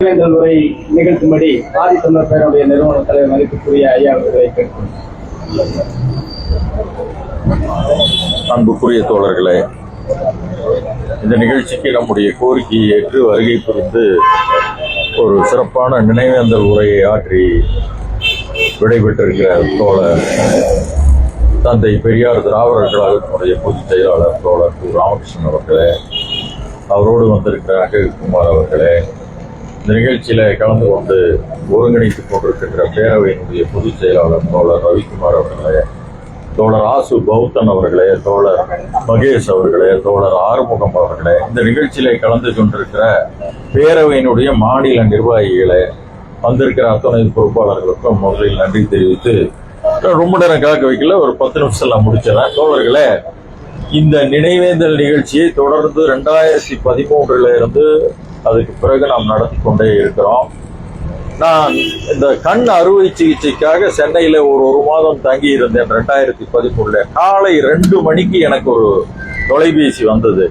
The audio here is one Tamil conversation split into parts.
வேந்தல் உரை நிகழ்த்தும்படி ஆதித்தமிழர் தமிழர் நிறுவன தலைவர் மதிப்புக்குரிய ஐயா அவர்களை அன்புக்குரிய தோழர்களே இந்த நிகழ்ச்சிக்கு நம்முடைய கோரிக்கையை ஏற்று வருகை புரிந்து ஒரு சிறப்பான நினைவேந்தல் உரையை ஆற்றி விடைபெற்றிருக்கிற தோழர் தந்தை பெரியார் திராவிடர் கழகத்தினுடைய பொதுச் செயலாளர் தோழர் ராமகிருஷ்ணன் அவர்களே அவரோடு வந்திருக்கிற அகழ்குமார் அவர்களே இந்த நிகழ்ச்சியில் கலந்து கொண்டு ஒருங்கிணைத்துக் கொண்டிருக்கின்ற பேரவையினுடைய பொதுச் செயலாளர் தோழர் ரவிக்குமார் அவர்களே தோழர் ஆசு பௌத்தன் அவர்களே தோழர் மகேஷ் அவர்களே தோழர் ஆறுமுகம் அவர்களே இந்த நிகழ்ச்சியிலே கலந்து கொண்டிருக்கிற பேரவையினுடைய மாநில நிர்வாகிகளே வந்திருக்கிற அத்தனை பொறுப்பாளர்களுக்கும் முதலில் நன்றி தெரிவித்து ரொம்ப நேரம் கலக்க வைக்கல ஒரு பத்து நிமிஷம் முடிச்சிடறேன். தோழர்களே இந்த நினைவேந்தல் நிகழ்ச்சியை தொடர்ந்து ரெண்டாயிரத்தி பதிமூன்றுல இருந்து அதுக்கு பிறகு நாம் நடத்தி கொண்டே இருக்கிறோம். நான் இந்த கண் அறுவை சிகிச்சைக்காக சென்னையில் ஒரு ஒரு மாதம் தங்கி இருந்தேன் ரெண்டாயிரத்தி பதிமூணுல காலை ரெண்டு மணிக்கு எனக்கு ஒரு தொலைபேசி வந்தது.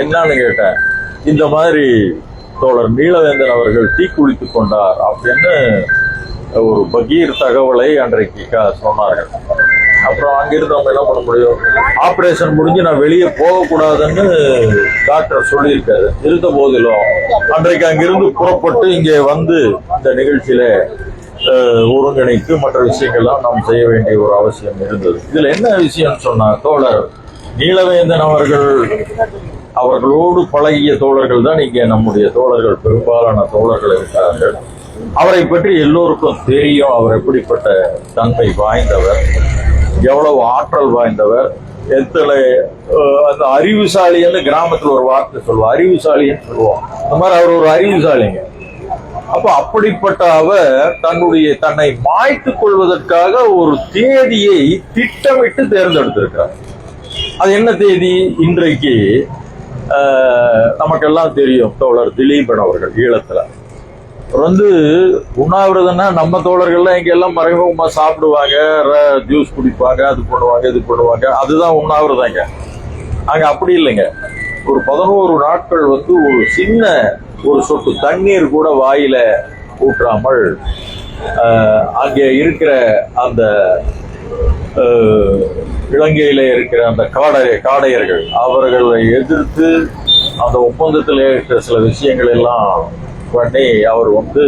என்னன்னு கேட்டேன் இந்த மாதிரி தோழர் நீலவேந்தன் அவர்கள் தீக்குளித்துக் கொண்டார் அப்படின்னு ஒரு பகீர் தகவலை அன்றைக்கு சொன்னார்கள். அப்புறம் அங்கிருந்து நம்ம என்ன பண்ண முடியும்? ஆப்ரேஷன் முடிஞ்சு நான் வெளியே போகக்கூடாதுன்னு டாக்டர் சொல்லியிருக்காரு. இருந்த போதிலும் அன்றைக்கு அங்கிருந்து புறப்பட்டு இங்கே வந்து இந்த நிகழ்ச்சியில ஒருங்கிணைத்து மற்ற விஷயங்கள்லாம் நாம் செய்ய வேண்டிய ஒரு அவசியம் இருந்தது. இதுல என்ன விஷயம்னு சொன்னா தோழர் நீலவேந்தன் அவர்கள் அவர்களோடு பழகிய தோழர்கள் தான் இங்கே நம்முடைய தோழர்கள் பெரும்பாலான தோழர்கள் இருக்கிறார்கள். அவரை பற்றி எல்லோருக்கும் தெரியும் அவர் எப்படிப்பட்ட தன்மை வாய்ந்தவர். எவ்வளவு ஆற்றல் வாய்ந்தவர். எத்தனை அந்த அறிவுசாலின்னு கிராமத்தில் ஒரு வார்த்தை சொல்லுவோம் அறிவுசாலின்னு சொல்லுவோம் அந்த மாதிரி அவர் ஒரு அறிவுசாலிங்க. அப்ப அப்படிப்பட்ட அவர் தன்னுடைய தன்னை மாய்த்து கொள்வதற்காக ஒரு தேதியை திட்டமிட்டு தேர்ந்தெடுத்திருக்கிறார். அது என்ன தேதி? இன்றைக்கு நமக்கெல்லாம் தெரியும் தோழர் திலீபன் அவர்கள் ஈழத்துல. அப்புறம் வந்து உண்ணாவிரதம்னா நம்ம தோழர்கள்லாம் இங்க எல்லாம் மறைமுகமா சாப்பிடுவாங்க ஜூஸ் குடிப்பாங்க அது பண்ணுவாங்க இது பண்ணுவாங்க அதுதான் உண்ணாவிரதங்க அங்க அப்படி இல்லைங்க. ஒரு பதினோரு நாட்கள் வந்து ஒரு சின்ன ஒரு சொட்டு தண்ணீர் கூட வாயில ஊற்றாமல் அங்கே இருக்கிற அந்த இலங்கையில இருக்கிற அந்த காடை காடையர்கள் அவர்களை எதிர்த்து அந்த ஒப்பந்தத்தில் இருக்கிற சில விஷயங்கள் எல்லாம் உடனே அவர் வந்து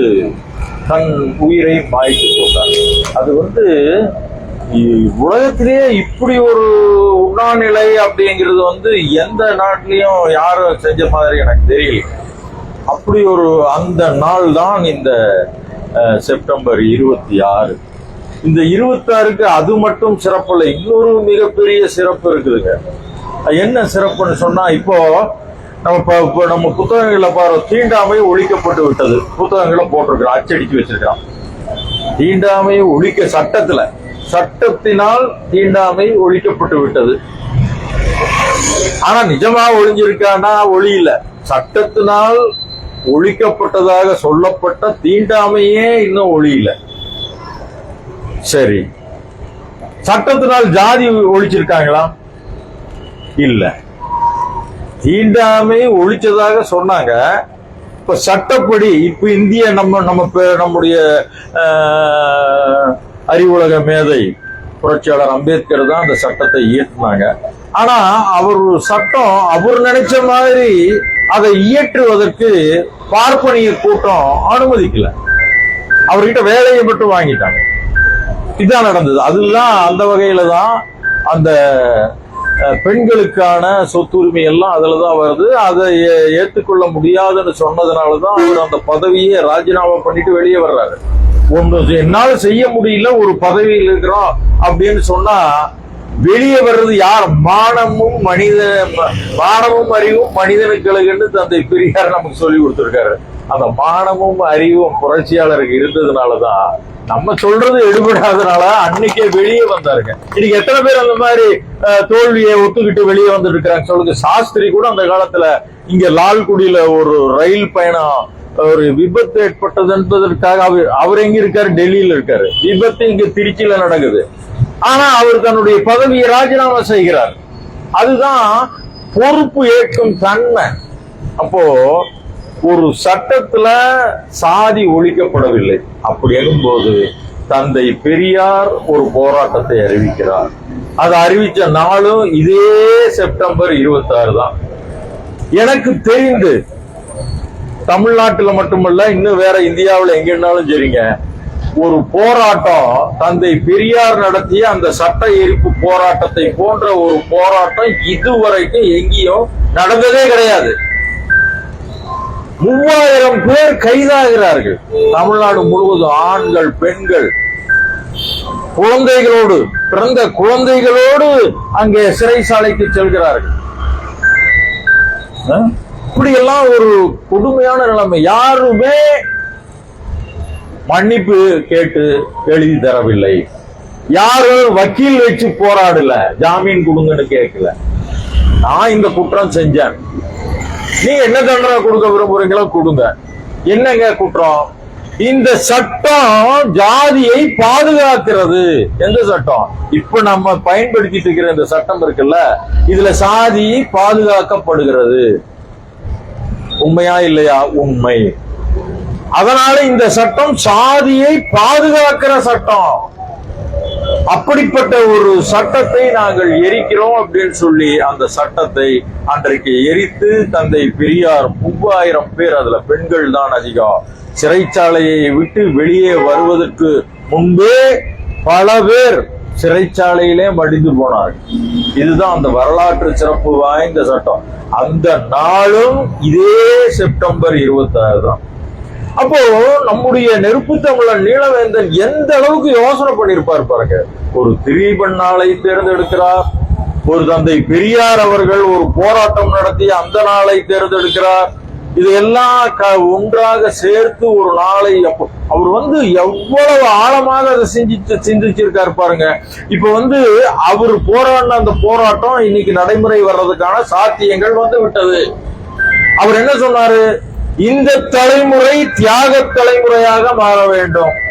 தன் உயிரை மாய்த்து போட்டார் அது வந்து உலகத்திலேயே இப்படி ஒரு உண்ணாநிலை அப்படிங்கிறது வந்து எந்த நாட்டிலையும் யாரும் செஞ்ச மாதிரி எனக்கு தெரியல. அப்படி ஒரு அந்த நாள் தான் இந்த செப்டம்பர் இருபத்தி ஆறு. இந்த இருபத்தாறுக்கு அது மட்டும் சிறப்பு இல்லை இன்னொரு மிகப்பெரிய சிறப்பு இருக்குதுங்க. என்ன சிறப்புன்னு சொன்னா இப்போ நம்ம இப்போ நம்ம புத்தகங்களை பாரு தீண்டாமை ஒழிக்கப்பட்டு விட்டது. புத்தகங்களை போட்டிருக்கிறோம் அச்சடிச்சு வச்சிருக்கிறோம் தீண்டாமை ஒழிக்க சட்டத்துல சட்டத்தினால் தீண்டாமை ஒழிக்கப்பட்டு விட்டது. ஆனா நிஜமா ஒழிஞ்சிருக்கானா ஒளியில சட்டத்தினால் ஒழிக்கப்பட்டதாக சொல்லப்பட்ட தீண்டாமையே இன்னும் ஒளியில சரி. சட்டத்தினால் ஜாதி ஒழிச்சிருக்காங்களா? இல்லை. தீண்டாமை ஒழிச்சதாக சொன்னாங்க. இப்ப சட்டப்படி இப்ப இந்திய நம்ம நம்ம நம்முடைய அறிவுலக மேதை புரட்சியாளர் அம்பேத்கர் தான் அந்த சட்டத்தை இயற்றினாங்க. ஆனா அவர் சட்டம் அவர் நினைச்ச மாதிரி அதை இயற்றுவதற்கு பார்ப்பனிய கூட்டம் அனுமதிக்கல. அவர்கிட்ட வேலையை மட்டும் வாங்கிட்டாங்க. இதுதான் நடந்தது. அதுதான் அந்த வகையில தான் அந்த பெண்களுக்கான சொத்துரிமை எல்லாம் அதில் தான் வருது. அதை ஏ- முடியாதுன்னு சொன்னதுனால தான் அவர் அந்த பதவியை ராஜினாமா பண்ணிட்டு வெளியே வர்றாரு. ஒன்று என்னால் செய்ய முடியல ஒரு பதவியில் இருக்கிறோம் அப்படின்னு சொன்னா வெளியே வர்றது யார்? மானமும் மனித மானமும் அறிவும் மனிதனுக்கு தந்தை பெரியார் நமக்கு சொல்லி கொடுத்துருக்காரு. அந்த மானமும் அறிவும் புரட்சியாளருக்கு இருந்ததுனால தான் நம்ம சொல்றது எடுபடாதனால அன்னைக்கே வெளியே வந்தாருங்க. இன்னைக்கு எத்தனை பேர் அந்த மாதிரி தோல்வியை ஒத்துக்கிட்டு வெளியே வந்துட்டு இருக்கிறாங்க சொல்லுங்க. சாஸ்திரி கூட அந்த காலத்துல இங்க லால்குடியில ஒரு ரயில் பயணம் ஒரு விபத்து ஏற்பட்டது என்பதற்காக அவர் அவர் எங்க இருக்காரு? டெல்லியில இருக்காரு. விபத்து இங்க திருச்சியில நடக்குது. ஆனா அவர் தன்னுடைய பதவியை ராஜினாமா செய்கிறார். அதுதான் பொறுப்பு ஏற்கும் தன்மை. அப்போ ஒரு சட்டத்துல சாதி ஒழிக்கப்படவில்லை. அப்படி எழும்போது தந்தை பெரியார் ஒரு போராட்டத்தை அறிவிக்கிறார். அதை அறிவிச்ச நாளும் இதே செப்டம்பர் இருபத்தி ஆறு தான். எனக்கு தெரிந்து தமிழ்நாட்டுல மட்டுமல்ல இன்னும் வேற இந்தியாவுல எங்கன்னாலும் சரிங்க ஒரு போராட்டம் தந்தை பெரியார் நடத்திய அந்த சட்ட எரிப்பு போராட்டத்தை போன்ற ஒரு போராட்டம் இதுவரைக்கும் எங்கேயும் நடந்ததே கிடையாது. மூவாயிரம் பேர் கைதாகிறார்கள். தமிழ்நாடு முழுவதும் ஆண்கள் பெண்கள். குழந்தைகளோடு பிறந்த குழந்தைகளோடு அங்கே சிறைசாலைக்கு செல்கிறார்கள். இப்படியெல்லாம் ஒரு கொடுமையான நிலைமை. யாருமே மன்னிப்பு கேட்டு எழுதி தரவில்லை. யாரும் வக்கீல் வச்சு போராடல. ஜாமீன் கொடுங்கன்னு கேட்கல. நான் இந்த குற்றம் செஞ்சேன். நீ என்ன தண்டனை கொடுக்க விரும்புறீங்களோ கொடுங்க. என்னங்க குற்றம்? இந்த சட்டம் ஜாதியை பாதுகாக்கிறது. எந்த சட்டம்? இப்ப நம்ம பயன்படுத்திட்டு இருக்கிற இந்த சட்டம் இருக்குல்ல இதுல சாதி பாதுகாக்கப்படுகிறது. உண்மையா இல்லையா? உண்மை. அதனால இந்த சட்டம் சாதியை பாதுகாக்கிற சட்டம். அப்படிப்பட்ட ஒரு சட்டத்தை நாங்கள் எரிக்கிறோம் அப்படின்னு சொல்லி அந்த சட்டத்தை அன்றைக்கு எரித்து தந்தை பெரியார் மூவாயிரம் பேர் அதுல பெண்கள் தான் அதிகம் சிறைச்சாலையை விட்டு வெளியே வருவதற்கு முன்பே பல பேர் சிறைச்சாலையிலே மடிந்து போனார் இதுதான் அந்த வரலாற்று சிறப்பு வாய்ந்த சட்டம். அந்த நாளும் இதே செப்டம்பர் இருபத்தி ஆறு தான். அப்போ நம்முடைய நெருப்பு தமிழன் நீலவேந்தன் எந்த அளவுக்கு யோசனை பண்ணிருப்பார் பாருங்க. ஒரு திரீபன் நாளை தேர்ந்தெடுக்கிறார். ஒரு தந்தை பெரியார் அவர்கள் ஒரு போராட்டம் நடத்தி அந்த நாளை தேர்ந்தெடுக்கிறார். இதையெல்லாம் க- ஒன்றாக சேர்த்து ஒரு நாளை அப்போ அவர் வந்து எவ்வளவு ஆழமாக அதை சிந்திச்சு சிந்திச்சிருக்காரு பாருங்க. இப்ப வந்து அவர் போராடின அந்த போராட்டம் இன்னைக்கு நடைமுறை வர்றதுக்கான சாத்தியங்கள் வந்து விட்டது. அவர் என்ன சொன்னாரு? இந்த தலைமுறை தியாக தலைமுறையாக மாற வேண்டும்.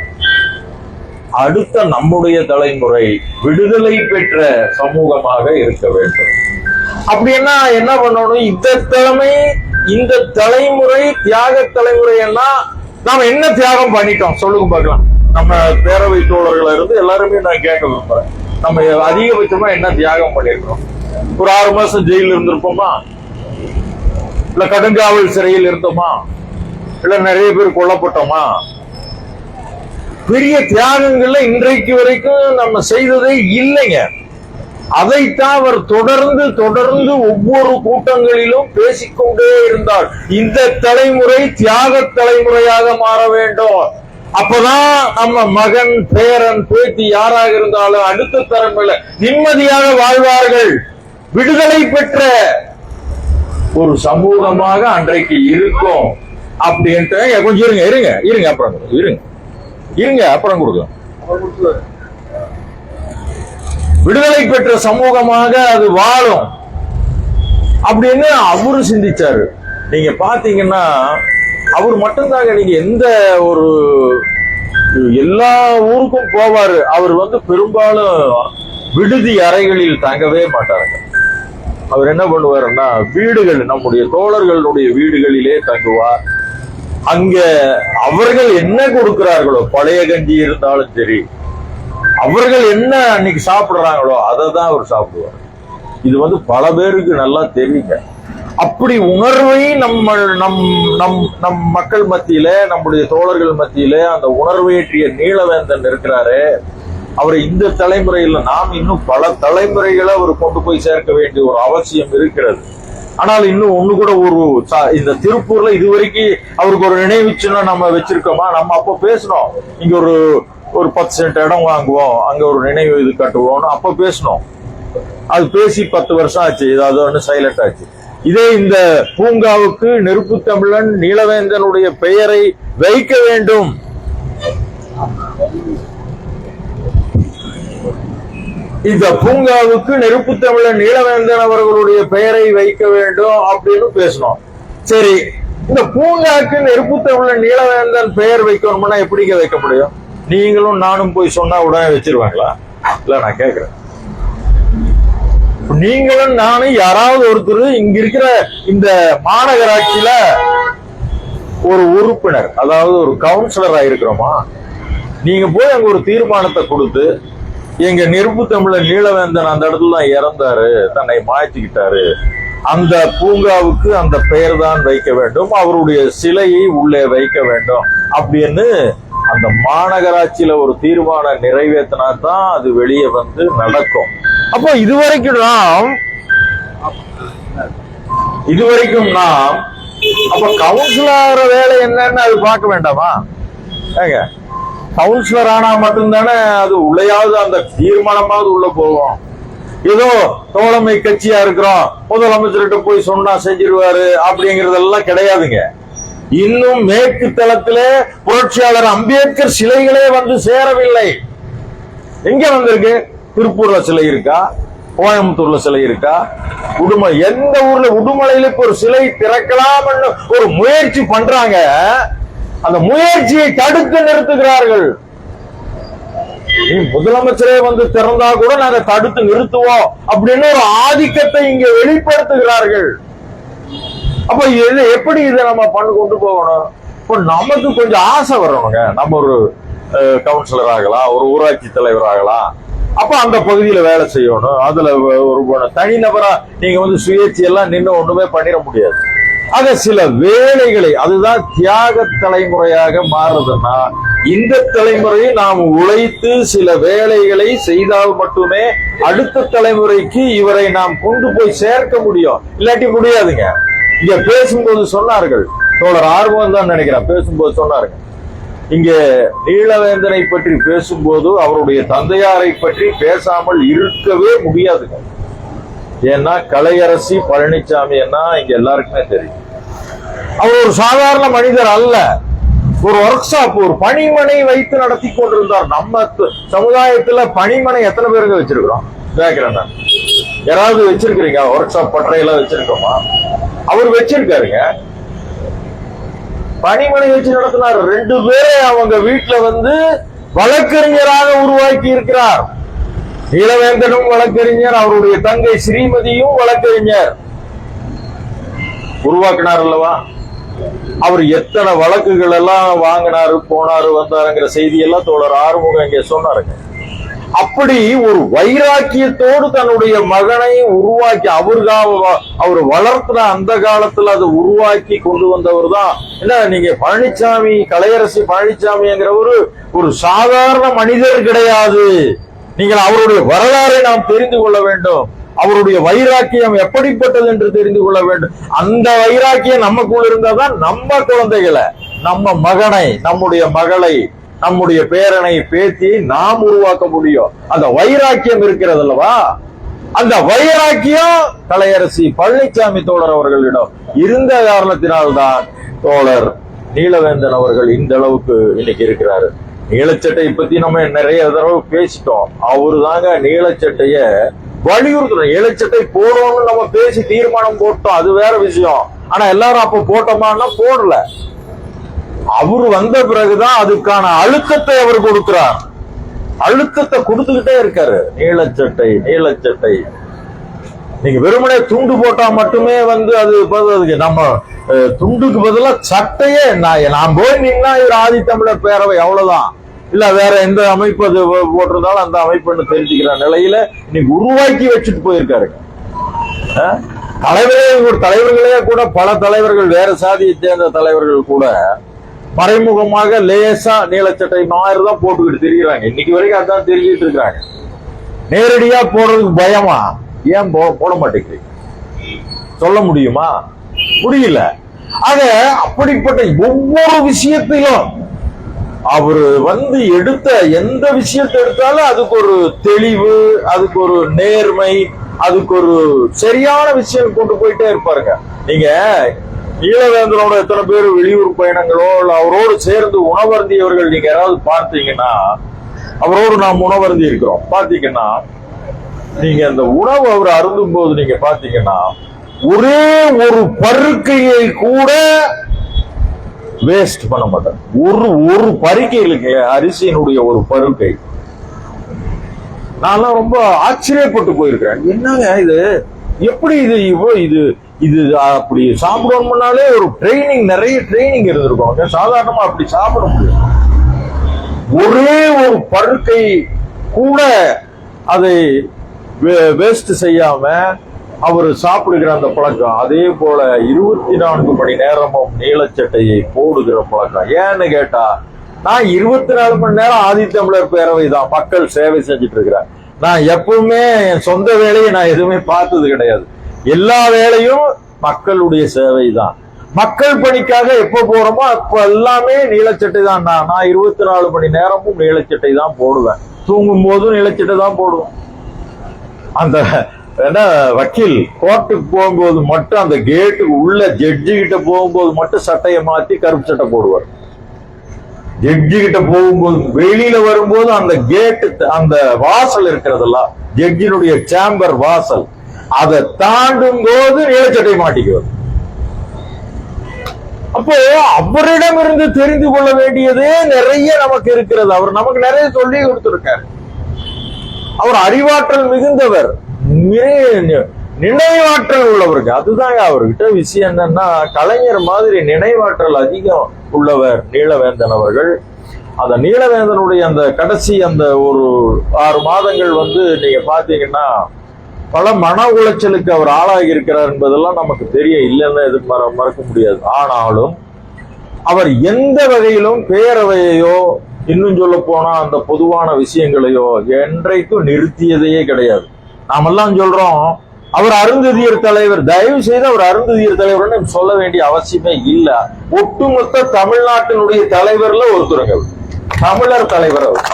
அடுத்த நம்முடைய தலைமுறை விடுதலை பெற்ற சமூகமாக இருக்க வேண்டும். அப்படின்னா என்ன பண்ணணும்? இந்த தலைமை இந்த தலைமுறை தியாக தலைமுறைன்னா நாம என்ன தியாகம் பண்ணிட்டோம்? சொல்லுங்க பார்க்கலாம். நம்ம பேரவை தோழர்கள இருந்து எல்லாருமே நான் கேட்க விரும்புறேன். நம்ம அதிகபட்சமா என்ன தியாகம் பண்ணிருக்கிறோம்? ஒரு ஆறு மாசம் ஜெயில இருந்திருப்போமா? இல்ல கடுங்காவல் சிறையில் இருந்தோமா? இல்ல நிறைய பேர் கொல்லப்பட்டோமா? பெரிய தியாகங்கள்ல இன்றைக்கு வரைக்கும் நம்ம செய்ததே இல்லைங்க. அதைத்தான் அவர் தொடர்ந்து தொடர்ந்து ஒவ்வொரு கூட்டங்களிலும் பேசிக்கொண்டே இருந்தார். இந்த தலைமுறை தியாக தலைமுறையாக மாற வேண்டும். அப்பதான் நம்ம மகன் பேரன் பேத்தி யாராக இருந்தாலும் அடுத்த தலைமுறையில நிம்மதியாக வாழ்வார்கள். விடுதலை பெற்ற ஒரு சமூகமாக அன்றைக்கு இருக்கும். அப்படின்ட்டு கொஞ்சம் இருங்க இருங்க இருங்க அப்புறம் இருங்க. இருங்க அப்புறம் கொடுக்கலாம். விடுதலை பெற்ற சமூகமாக அது வாழும். அப்படின்னு அவரு சிந்திச்சாரு. நீங்க பாத்தீங்கன்னா அவர் மட்டும்தாங்க நீங்க எந்த ஒரு எல்லா ஊருக்கும் போவாரு. அவர் வந்து பெரும்பாலும் விடுதி அறைகளில் தங்கவே மாட்டாருங்க அவர் என்ன பண்ணுவாருன்னா வீடுகள் நம்முடைய தோழர்களுடைய வீடுகளிலே தங்குவார். அங்க அவர்கள் என்ன கொடுக்கிறார்களோ பழைய கஞ்சி இருந்தாலும் சரி அவர்கள் என்ன அன்னைக்கு சாப்பிடுறாங்களோ அதை தான் அவர் சாப்பிடுவார். இது வந்து பல பேருக்கு நல்லா தெரியுங்க. அப்படி உணர்வை நம்ம நம் நம் நம் மக்கள் மத்தியில நம்முடைய தோழர்கள் மத்தியில அந்த உணர்வேற்றிய நீலவேந்தன் இருக்கிறாரு அவரை இந்த தலைமுறையில நாம் இன்னும் பல தலைமுறைகளை அவர் கொண்டு போய் சேர்க்க வேண்டிய ஒரு அவசியம் இருக்கிறது. ஆனால் இன்னும் ஒண்ணு கூட ஒரு இந்த திருப்பூர்ல இதுவரைக்கும் அவருக்கு ஒரு நினைவு சின்னம் நம்ம வச்சிருக்கோமா? நம்ம அப்போ பேசணும் இங்க ஒரு ஒரு பத்து சென்ட் இடம் வாங்குவோம். அங்க ஒரு நினைவு இது கட்டுவோம்னு அப்ப பேசணும் அது பேசி பத்து வருஷம் ஆச்சு. இது அது ஒன்று சைலண்ட் ஆச்சு. இதே இந்த பூங்காவுக்கு நெருப்பு தமிழன் நீலவேந்தனுடைய பெயரை வைக்க வேண்டும். இந்த பூங்காவுக்கு நெருப்பு தமிழன் நீலவேந்தன் அவர்களுடைய பெயரை வைக்க வேண்டும் அப்படின்னு பேசணும். சரி இந்த பூங்காக்கு நெருப்பு தமிழன் நீலவேந்தன் பெயர் வைக்கணும்னா எப்படிங்க வைக்க முடியும்? நீங்களும் நானும் போய் சொன்னா உடனே வச்சிருவாங்களா? இல்ல நான் கேக்குறேன். நீங்களும் நானும் யாராவது ஒருத்தர் இங்க இருக்கிற இந்த மாநகராட்சியில ஒரு உறுப்பினர் அதாவது ஒரு கவுன்சிலரா இருக்கிறோமா? நீங்க போய் அங்க ஒரு தீர்மானத்தை கொடுத்து எங்க நெருப்பு தமிழர் நீலவேந்தன் அந்த இடத்துல தான் இறந்தாரு. தன்னை மாய்ச்சிக்கிட்டாரு அந்த பூங்காவுக்கு அந்த பெயர் தான் வைக்க வேண்டும். அவருடைய சிலையை உள்ளே வைக்க வேண்டும். அப்படின்னு அந்த மாநகராட்சியில ஒரு தீர்மானம் நிறைவேற்றினா தான் அது வெளியே வந்து நடக்கும். அப்போ இதுவரைக்கும் நாம் இதுவரைக்கும் நாம் அப்ப கவுன்சிலர் வேலை என்னன்னு அது பார்க்க வேண்டாமா? ஏங்க? கவுன்சிலர் ஆனா மட்டும்தானே அது உள்ளேயாவது அந்த தீர்மானமாவது உள்ள போகும். ஏதோ தோழமை கட்சியா இருக்கிறோம் முதலமைச்சர்கிட்ட போய் சொன்னா செஞ்சிருவாரு அப்படிங்கறதெல்லாம் கிடையாதுங்க. இன்னும் மேற்கு தளத்திலே புரட்சியாளர் அம்பேத்கர் சிலைகளே வந்து சேரவில்லை. எங்க வந்திருக்கு? திருப்பூர்ல சிலை இருக்கா? கோயம்புத்தூர்ல சிலை இருக்கா? உடுமலை எந்த ஊர்ல? உடுமலையில இப்ப ஒரு சிலை திறக்கலாம்னு ஒரு முயற்சி பண்றாங்க. அந்த முயற்சியை தடுத்து நிறுத்துகிறார்கள். முதலமைச்சரே வந்து திறந்தா கூட நாங்க தடுத்து நிறுத்துவோம் அப்படின்னு ஒரு ஆதிக்கத்தை இங்க வெளிப்படுத்துகிறார்கள். அப்ப இது எப்படி இதை நம்ம பண்ணு கொண்டு போகணும்? இப்போ நமக்கு கொஞ்சம் ஆசை வரணுங்க நம்ம ஒரு கவுன்சிலர் ஆகலாம் ஒரு ஊராட்சி தலைவர் ஆகலாம். அப்ப அந்த பகுதியில வேலை செய்யணும். அதுல ஒரு தனிநபரா நீங்க வந்து சுயேட்சை எல்லாம் நின்று ஒண்ணுமே பண்ணிட முடியாது. ஆக சில வேலைகளை அதுதான் தியாக தலைமுறையாக மாறுதுன்னா இந்த தலைமுறையை நாம் உழைத்து சில வேலைகளை செய்தால் மட்டுமே அடுத்த தலைமுறைக்கு இவரை நாம் கொண்டு போய் சேர்க்க முடியும். இல்லாட்டி முடியாதுங்க. இங்க பேசும்போது சொன்னார்கள். தோழர் ஆர்வம் தான் நினைக்கிறேன். பேசும்போது சொன்னார்கள். இங்க நீலவேந்தனை பற்றி பேசும்போது அவருடைய தந்தையாரை பற்றி பேசாமல் இருக்கவே முடியாதுங்க. ஏன்னா கலையரசி பழனிசாமி என்ன இங்க எல்லாருக்குமே தெரியும். அவர் ஒரு சாதாரண மனிதர் அல்ல. ஒரு ஒர்க் ஷாப் ஒரு பணிமனை வைத்து நடத்தி கொண்டிருந்தார். நம்ம சமுதாயத்துல பணிமனை எத்தனை பேருங்க வச்சிருக்கிறோம்? கேக்குறேன் நான். யாராவது வச்சிருக்கிறீங்க? ஒர்க் ஷாப் பட்டறையெல்லாம் வச்சிருக்கோமா? அவர் வச்சிருக்காருங்க. பணிமனை வச்சு நடத்தினார். ரெண்டு பேரை அவங்க வீட்டுல வந்து வழக்கறிஞராக உருவாக்கி இருக்கிறார். நீலவேந்தனும் வழக்கறிஞர் அவருடைய தங்கை ஸ்ரீமதியும் வழக்கறிஞர். உருவாக்கினார் அல்லவா? அவர் எத்தனை வழக்குகள் எல்லாம் வாங்கினாரு போனாரு வந்தாருங்கிற செய்தி எல்லாம் தோழர் ஆறுமுகம் இங்க சொன்னாருங்க. அப்படி ஒரு வைராக்கியத்தோடு தன்னுடைய மகனை உருவாக்கி அவருக்காக அவர் வளர்த்துன அந்த காலத்துல அதை உருவாக்கி கொண்டு வந்தவர் தான். என்ன நீங்க பழனிசாமி கலையரசி பழனிசாமிங்கிறவரு ஒரு சாதாரண மனிதர் கிடையாது. நீங்கள் அவருடைய வரலாறை நாம் தெரிந்து கொள்ள வேண்டும். அவருடைய வைராக்கியம் எப்படிப்பட்டது என்று தெரிந்து கொள்ள வேண்டும். அந்த வைராக்கியம் நமக்குள்ள இருந்தாதான் நம்ம குழந்தைகளை நம்ம மகனை நம்முடைய மகளை நம்முடைய பேரனை பேத்தியை நாம் உருவாக்க முடியும். அந்த வைராக்கியம் இருக்கிறது அல்லவா? அந்த வைராக்கியம் கலையரசி பழனிசாமி தோழர் அவர்களிடம் இருந்த காரணத்தினால்தான் தோழர் நீலவேந்தன் அவர்கள் இந்த அளவுக்கு இன்னைக்கு இருக்கிறாரு. நீலச்சட்டை பத்தி நம்ம நிறைய தடவை பேசிட்டோம். அவரு தாங்க நீலச்சட்டைய வலியுறுத்தணும் நீலச்சட்டை போடணும்னு நம்ம பேசி தீர்மானம் போட்டோம். அது வேற விஷயம். ஆனா எல்லாரும் அப்ப போட்டோமான்னா போடல. அவர் வந்த பிறகுதான் அதுக்கான அழுத்தத்தை அவர் கொடுக்கிறார். அழுத்தத்தை கொடுத்துக்கிட்டே இருக்காரு. நீளச்சட்டை நீலச்சட்டை. நீங்க வெறுமனே துண்டு போட்டா மட்டுமே வந்து அது அதுக்கு நம்ம துண்டுக்கு பதிலாக சட்டையே நான் நான் போய் நின்னா இவர் ஆதித்தமிழர் பேரவை அவ்வளவுதான். இல்ல வேற எந்த அமைப்பு அது போட்டிருந்தாலும் அந்த அமைப்புன்னு தெரிஞ்சுக்கிற நிலையில இன்னைக்கு உருவாக்கி வச்சுட்டு போயிருக்காரு. தலைவர்களே தலைவரே ஒரு தலைவர்களே கூட பல தலைவர்கள் வேற சாதியை சேர்ந்த தலைவர்கள் கூட மறைமுகமாக லேசா நீலச்சட்டை மாதிரி தான் போட்டுக்கிட்டு தெரிகிறாங்க இன்னைக்கு வரைக்கும் அதான் தெரிஞ்சிட்டு இருக்காங்க. நேரடியா போடுறதுக்கு பயமா? ஏன் போ- போட மாட்டேங்கிறீங்க சொல்ல முடியுமா? முடியல ஆக அப்படிப்பட்ட ஒவ்வொரு விஷயத்திலும் அவர் வந்து எடுத்த எந்த விஷயத்தை எடுத்தாலும் அதுக்கு ஒரு தெளிவு அதுக்கு ஒரு நேர்மை அதுக்கு ஒரு சரியான விஷயம் கொண்டு போயிட்டே இருப்பாருங்க. நீங்க ஈழவேந்தனோட எத்தனை பேர் வெளியூர் பயணங்களோ இல்ல அவரோடு சேர்ந்து உணவருந்தியவர்கள் நீங்க யாராவது பார்த்தீங்கன்னா அவரோடு நாம் உணவருந்தி இருக்கிறோம். பாத்தீங்கன்னா நீங்க அந்த உணவு அவர் அருந்தும் போது நீங்க பாத்தீங்கன்னா ஒரே ஒரு பருக்கையை கூட வேஸ்ட் பண்ண மாட்டேன் ஒரு ஒரு பருக்கை இருக்கு அரிசியினுடைய ஒரு பருக்கை. நான்லாம் ரொம்ப ஆச்சரியப்பட்டு போயிருக்கேன் என்னங்க இது? எப்படி இது இவ்வளோ இது இது அப்படி சாப்பிடணும்னாலே ஒரு ட்ரைனிங் நிறைய ட்ரைனிங் இருந்திருக்கும். சாதாரணமா அப்படி சாப்பிட முடியும்? ஒரே ஒரு பருக்கை கூட அதை வேஸ்ட் செய்யாம அவர் சாப்பிடுகிற அந்த பழக்கம் அதே போல இருபத்தி நான்கு மணி நேரமும் நீலச்சட்டையை போடுகிற பழக்கம். ஏன்னு கேட்டா நான் இருபத்தி நாலு மணி நேரம் ஆதித்தமிழர் பேரவை தான் மக்கள் சேவை செஞ்சுட்டு இருக்கிறேன் நான் எப்பவுமே என் சொந்த வேலையை நான் எதுவுமே பார்த்தது கிடையாது. எல்லா வேலையும் மக்களுடைய சேவை தான். மக்கள் பணிக்காக எப்ப போறோமோ அப்ப எல்லாமே நீலச்சட்டை தான் நான். நான் இருபத்தி நாலு மணி நேரமும் நீலச்சட்டை தான் போடுவேன். தூங்கும் போதும் நீலச்சட்டை தான் போடுவேன். அந்த வக்கீல் கோர்ட்டுக்கு போகும்போது மட்டும் அந்த கேட்டுக்கு உள்ள ஜட்ஜி கிட்ட போகும்போது மட்டும் சட்டையை மாத்தி கருப்பு சட்டை போடுவார். ஜட்ஜி கிட்ட போகும்போது வெளியில வரும்போது அந்த கேட்டு அந்த வாசல் இருக்கிறதெல்லாம் ஜட்ஜினுடைய சேம்பர் வாசல். அதை தாண்டும் போது நீலச்சட்டை மாட்டிக்குவார். அப்போ அவரிடம் இருந்து தெரிந்து கொள்ள வேண்டியதே நிறைய நமக்கு இருக்கிறது. அவர் நமக்கு நிறைய சொல்லி கொடுத்திருக்கார். அவர் அறிவாற்றல் மிகுந்தவர். நினைவாற்றல் உள்ளவருக்கு அதுதாங்க அவர்கிட்ட விஷயம் என்னன்னா கலைஞர் மாதிரி நினைவாற்றல் அதிகம் உள்ளவர் நீலவேந்தன் அவர்கள். அந்த நீலவேந்தனுடைய அந்த கடைசி அந்த ஒரு ஆறு மாதங்கள் வந்து நீங்க பாத்தீங்கன்னா பல மன உளைச்சலுக்கு அவர் ஆளாகி இருக்கிறார் என்பதெல்லாம் நமக்கு தெரிய இல்லைன்னு எது மற மறக்க முடியாது. ஆனாலும் அவர் எந்த வகையிலும் பேரவையையோ இன்னும் சொல்ல போனா அந்த பொதுவான விஷயங்களையோ என்றைக்கும் நிறுத்தியதையே கிடையாது. நாமெல்லாம் சொல்றோம் அவர் அருந்ததியர் தலைவர். தயவு செய்து அவர் அருந்ததியர் தலைவர் சொல்ல வேண்டிய அவசியமே இல்ல. ஒட்டுமொத்த தமிழ்நாட்டினுடைய தலைவர்ல ஒருத்தருங்க தமிழர் தலைவர் அவர்.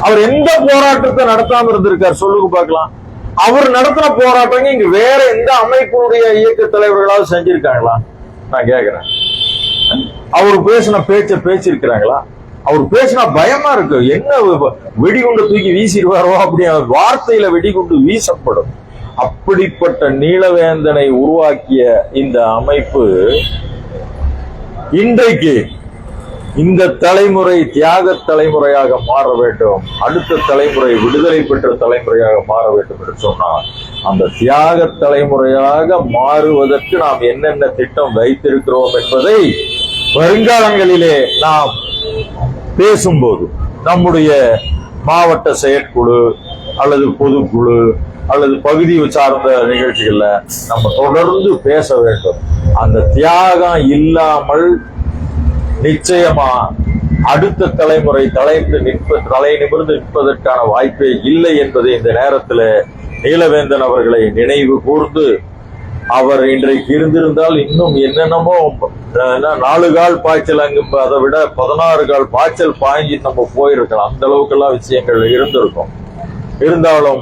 அவர் எந்த போராட்டத்தை நடத்தாம இருந்திருக்கார்? சொல்லுங்க பார்க்கலாம். அவர் நடத்தின போராட்டங்க இங்க வேற எந்த அமைப்பினுடைய இயக்க தலைவர்களாவது செஞ்சிருக்காங்களா? நான் கேக்குறேன். அவர் பேசின பேச்ச பேச்சிருக்கிறாங்களா அவர் பேசினா பயமா இருக்கு. என்ன வெடிகுண்டு தூக்கி வீசிடுவாரோ அப்படி அவர் வார்த்தையில வெடிகுண்டு வீசப்படும். அப்படிப்பட்ட நீலவேந்தனை உருவாக்கிய இந்த அமைப்பு இன்றைக்கு இந்த தலைமுறை தியாக தலைமுறையாக மாற வேண்டும். அடுத்த தலைமுறை விடுதலை பெற்ற தலைமுறையாக மாற வேண்டும் என்று சொன்னால் அந்த தியாக தலைமுறையாக மாறுவதற்கு நாம் என்னென்ன திட்டம் வைத்திருக்கிறோம் என்பதை வருங்காலங்களிலே நாம் பேசும்போது நம்முடைய மாவட்ட செயற்குழு அல்லது பொதுக்குழு அல்லது பகுதி சார்ந்த நிகழ்ச்சிகள்ல நம்ம தொடர்ந்து பேச வேண்டும். அந்த தியாகம் இல்லாமல் நிச்சயமா அடுத்த தலைமுறை தலைந்து நிற்ப தலை நிமிர்ந்து நிற்பதற்கான வாய்ப்பே இல்லை என்பதை இந்த நேரத்தில் நீலவேந்தன் அவர்களை நினைவு கூர்ந்து அவர் இன்றைக்கு இருந்திருந்தால் இன்னும் என்னென்னமோ நாலு கால் பாய்ச்சல் அங்கு அதை விட பதினாறு கால் பாய்ச்சல் பாய்ஞ்சி நம்ம போயிருக்கலாம். அந்த அளவுக்கெல்லாம் விஷயங்கள் இருந்திருக்கும். இருந்தாலும்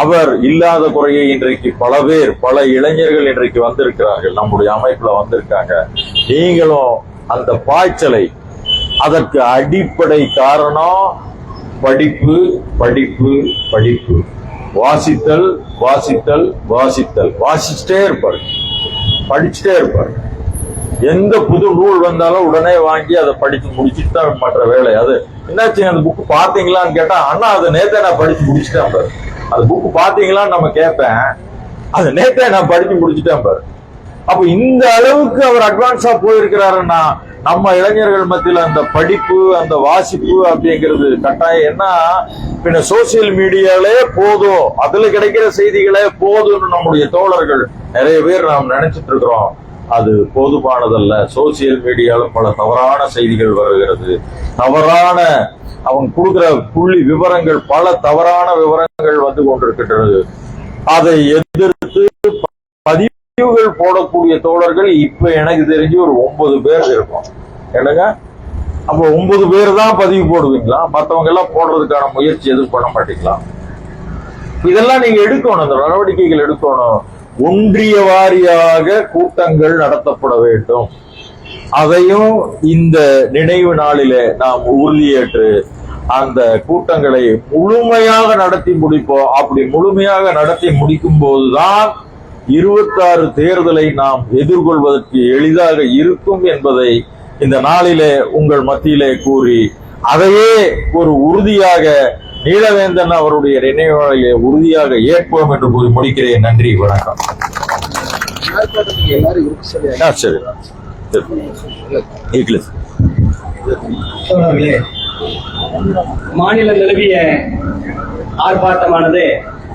அவர் இல்லாத குறையை இன்றைக்கு பல பேர் பல இளைஞர்கள் இன்றைக்கு வந்திருக்கிறார்கள். நம்முடைய அமைப்புல வந்திருக்காங்க. நீங்களும் அந்த பாய்ச்சலை அதற்கு அடிப்படை காரணம் படிப்பு படிப்பு படிப்பு. வாசித்தல் வாசித்தல் வாசித்தல். வாசிச்சுட்டே இருப்பாரு. படிச்சுட்டே இருப்பாரு. எந்த புது நூல் வந்தாலும் உடனே வாங்கி அதை படித்து முடிச்சுட்டு தான் மற்ற வேலை. அது என்னாச்சு? அந்த புக்கு பாத்தீங்களான்னு கேட்டா அண்ணா அதை நேத்தே நான் படிச்சு முடிச்சுட்டேன் பாரு. அந்த புக்கு பாத்தீங்களான்னு நம்ம கேட்பேன். அது நேத்தே நான் படிச்சு முடிச்சுட்டேன் பாரு. அப்ப இந்த அளவுக்கு அவர் அட்வான்ஸா போயிருக்கிறாருன்னா நம்ம இளைஞர்கள் மத்தியில அந்த படிப்பு அந்த வாசிப்பு அப்படிங்கிறது கட்டாயம். என்ன பின்ன சோசியல் மீடியாலே போதும். அதுல கிடைக்கிற செய்திகளே போதும்னு நம்முடைய தோழர்கள் நிறைய பேர் நாம் நினைச்சிட்டு இருக்கிறோம். அது போதுமானதல்ல. சோசியல் மீடியால பல தவறான செய்திகள் வருகிறது. தவறான அவங்க கொடுக்குற புள்ளி விவரங்கள் பல தவறான விவரங்கள் வந்து கொண்டிருக்கின்றது. அதை எதிர்த்து பதிவுகள் போடக்கூடிய தோழர்கள் இப்ப எனக்கு தெரிஞ்சு ஒரு ஒன்பது பேர் இருக்கும். என்னங்க? அப்போ ஒன்பது பேர் தான் பதிவு போடுவீங்களா? மத்தவங்க எல்லாம் போடுறதுக்கான முயற்சி எதுவும் பண்ண மாட்டீங்களா? இதெல்லாம் நீங்க எடுக்கணும் இந்த நடவடிக்கைகள் எடுக்கணும். ஒன்றிய வாரியாக கூட்டங்கள் நடத்தப்பட வேண்டும். அதையும் இந்த நினைவு நாளில நாம் உறுதியேற்று அந்த கூட்டங்களை முழுமையாக நடத்தி முடிப்போம். அப்படி முழுமையாக நடத்தி முடிக்கும் போதுதான் இருபத்தாறு தேர்தலை நாம் எதிர்கொள்வதற்கு எளிதாக இருக்கும் என்பதை இந்த நாளிலே உங்கள் மத்தியிலே கூறி அதையே ஒரு உறுதியாக நீலவேந்தன் அவருடைய நினைவாளையை உறுதியாக ஏற்போம் என்று கூறி முடிக்கிறேன். நன்றி வணக்கம். சரி. மாநில நிலவிய ஆர்ப்பாட்டமானது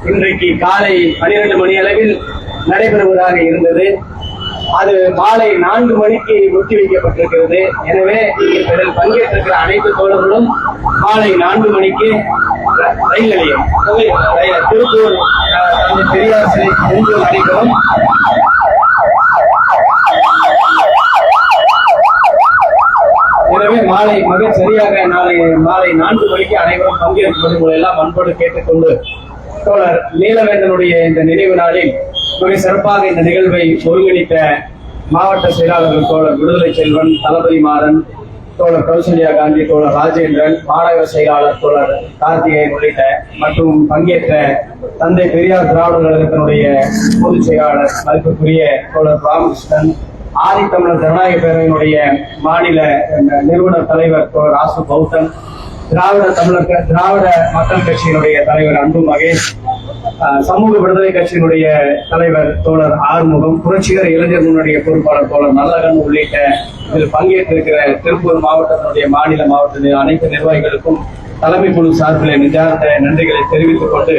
இன்றைக்கு காலை பனிரெண்டு மணி அளவில் நடைபெறுவதாக இருந்தது. அது மாலை நான்கு மணிக்கு ஒத்தி வைக்கப்பட்டிருக்கிறது. எனவே இதில் பங்கேற்றிருக்கிற அனைத்து தோழர்களும் மாலை நான்கு மணிக்கு ரயில் நிலையம் திருப்பூர் பெரியார் சிலை எங்கு நடைபெறும். எனவே மாலை மிக சரியாக நாளை மாலை நான்கு மணிக்கு அனைவரும் பங்கேற்பது எல்லாம் அன்போடு கேட்டுக்கொண்டு தோழர் நீலவேந்தனுடைய இந்த நினைவு நாளில் மிக சிறப்பாக இந்த நிகழ்வை ஒருங்கிணைத்த மாவட்ட செயலாளர்கள் தோழர் விடுதலை செல்வன் தளபதி மாறன் தோழர் கௌசல்யா காந்தி தோழர் ராஜேந்திரன் மாநகர செயலாளர் தோழர் கார்த்திகேயன் உள்ளிட்ட மற்றும் பங்கேற்ற தந்தை பெரியார் திராவிடர் கழகத்தினுடைய பொதுச் செயலாளர் மதிப்புக்குரிய தோழர் ராமகிருஷ்ணன் ஆதித்தமிழர் ஜனநாயக பேரவையினுடைய மாநில நிறுவனர் தலைவர் தோழர் ஆசு பௌத்தன் திராவிட தமிழர் திராவிட மக்கள் கட்சியினுடைய தலைவர் அன்பு மகேஷ் சமூக விடுதலை கட்சியினுடைய தலைவர் தோழர் ஆறுமுகம் புரட்சிகர இளைஞர் முன்னுடைய பொறுப்பாளர் தோழர் நல்லகன் உள்ளிட்ட இதில் பங்கேற்றிருக்கிற திருப்பூர் மாவட்டத்தினுடைய மாநில மாவட்ட அனைத்து நிர்வாகிகளுக்கும் தலைமை குழு சார்பில் நிஜார்த்த நன்றிகளை தெரிவித்துக் கொண்டு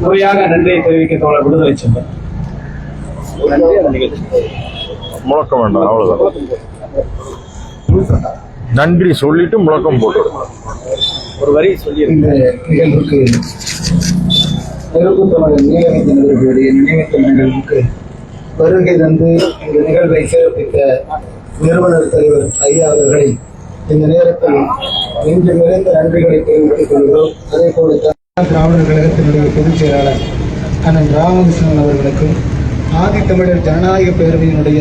முறையாக நன்றியை தெரிவிக்க தோழர் விடுதலை நிகழ்ச்சி. முழக்கம் வேண்டாம் அவ்வளவுதான். நன்றி சொல்லிட்டு முழக்கம் போட்டு ஒரு வரி சொல்லி இந்த நிகழ்வுக்கு நெருப்பு தமிழர் நீலகத்தினர்களுடைய நிகழ்வுக்கு வருகை தந்து இந்த நிகழ்வை சிறப்பித்த நிறுவனர் தலைவர் ஐயா அவர்களை இந்த நேரத்தில் இன்று நிறைந்த நன்றிகளை தெரிவித்துக் கொள்கிறோம். அதே போல திராவிடர் கழகத்தினுடைய பொதுச் செயலாளர் அண்ணன் ராமகிருஷ்ணன் அவர்களுக்கும் ஆதித்தமிழர் ஜனநாயக பேரவையினுடைய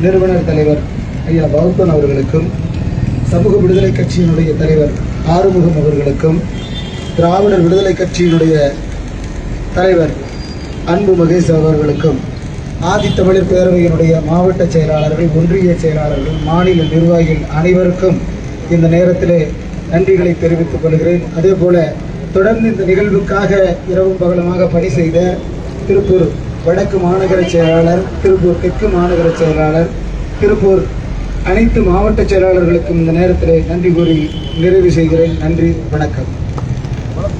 நிறுவனர் தலைவர் ஐயா பௌத்தன் அவர்களுக்கும் சமூக விடுதலை கட்சியினுடைய தலைவர் ஆறுமுகம் அவர்களுக்கும் திராவிடர் விடுதலை கட்சியினுடைய தலைவர் அன்பு மகேஷ் அவர்களுக்கும் ஆதித்தமிழர் பேரவையினுடைய மாவட்ட செயலாளர்கள் ஒன்றிய செயலாளர்கள் மாநில நிர்வாகிகள் அனைவருக்கும் இந்த நேரத்திலே நன்றிகளை தெரிவித்துக் கொள்கிறேன். அதே போல தொடர்ந்து இந்த நிகழ்வுக்காக இரவும் பகலமாக பணி செய்த திருப்பூர் வடக்கு மாநகர செயலாளர் திருப்பூர் தெற்கு மாநகர செயலாளர் திருப்பூர் அனைத்து மாவட்ட செயலாளர்களுக்கும் இந்த நேரத்தில் நன்றி கூறி நிறைவு செய்கிறேன். நன்றி வணக்கம்.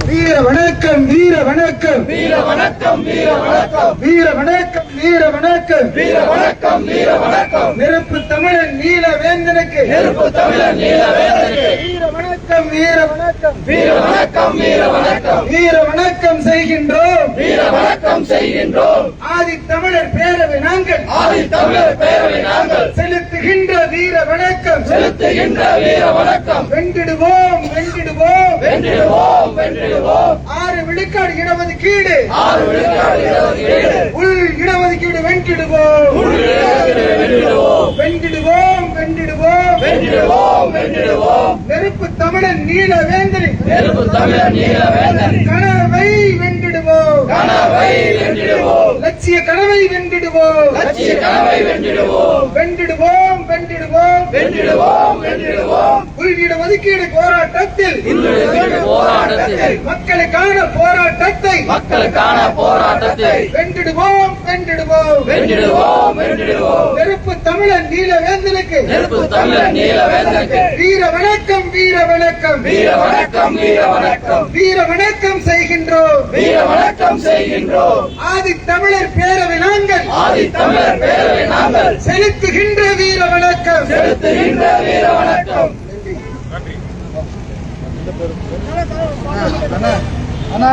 வீர வணக்கம் வீர வணக்கம் வீர வணக்கம் வீர வணக்கம் வீர வணக்கம் வீர வணக்கம் வீர வணக்கம் வீர வணக்கம் நெருப்பு தமிழன் நீல வேந்தனுக்கு நெருப்பு தமிழன் நீல வேந்தனுக்கு வீர வணக்கம் வீர வணக்கம். வீர வணக்கம் வீர வணக்கம். வீர வணக்கம் செய்கின்றோம். வீர வணக்கம் செய்கின்றோம். ஆதி தமிழர் பேரவை நாங்கள். ஆதி தமிழர் பேரவை நாங்கள். செலுத்துகின்ற வீர வணக்கம். செலுத்துகின்ற வீர வணக்கம். வென்றிடுவோம் வென்றிடுவோம். வென்றிடுவோம் வென்றிடுவோம். ஆறு விழுக்காடு இடஒதுக்கீடு. ஆறு விழுக்காடு இடஒதுக்கீடு. உள் இடஒதுக்கீடு வென்றிடுவோம். வென்றிடுவோம். வென்றிடுவோம் வென்றிடுவோம். வென்றிடுவோம் நெருப்பு தமிழன் நீல வேந்தனின் நெருப்பு தமிழன் நீல வேந்தன் கனவை வென்றிடுவோம். கனவை வென்றிடுவோம். லட்சிய கனவை வென்றிடுவோம். லட்சிய கனவை வென்றிடுவோம். வென்றிடுவோம் வென்றிடுவோம். வென்றிடுவோம் வென்றிடுவோம். உள்இட ஒதுக்கீடு போராட்டத்தில். போராட்டத்தில். மக்களுக்கான போராட்டத்தை. மக்களுக்கான போராட்டத்தை. வென்றிடுவோம் வென்றிடுவோம். வென்றிடுவோம் வென்றிடுவோம். நெருப்பு தமிழன் நீல வேந்தனுக்கு நெருப்பு தமிழர் நீலவேந்தனுக்கு. வீர வணக்கம் வீர வணக்கம். வீர வணக்கம் வீர வணக்கம். வீர வணக்கம் செய்கின்றோம். வீர வணக்கம் செய்கின்றோம். ஆதி தமிழர் பேரவை நாங்கள். ஆதி தமிழர் பேரவை நாங்கள். செலுத்துகின்ற வீர வணக்கம். செலுத்துகின்ற வீர வணக்கம். అన్న అన్న